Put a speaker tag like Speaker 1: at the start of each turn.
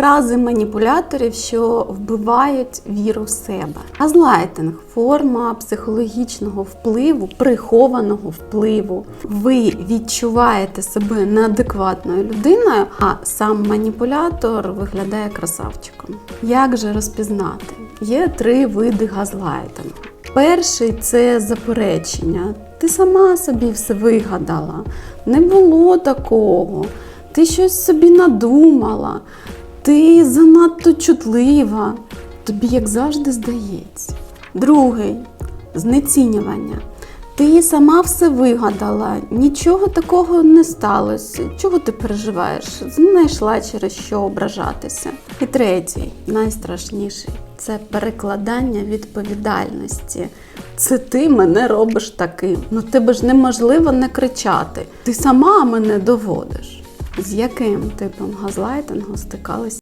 Speaker 1: фрази маніпуляторів, що вбивають віру в себе. Газлайтинг форма психологічного впливу, прихованого впливу. Ви відчуваєте себе неадекватною людиною, а сам маніпулятор виглядає красавчиком. Як же розпізнати? Є три види газлайтингу. Перший це заперечення. Ти сама собі все вигадала. Не було такого. Ти щось собі надумала. Ти занадто чутлива. Тобі, як завжди, здається. Другий знецінювання. Ти сама все вигадала, нічого такого не сталося. Чого ти переживаєш? Знайшла через що ображатися. І третій, найстрашніший це перекладання відповідальності. Це ти мене робиш таким. Ну тебе ж неможливо не кричати. Ти сама мене доводиш. З яким типом газлайтингу стикались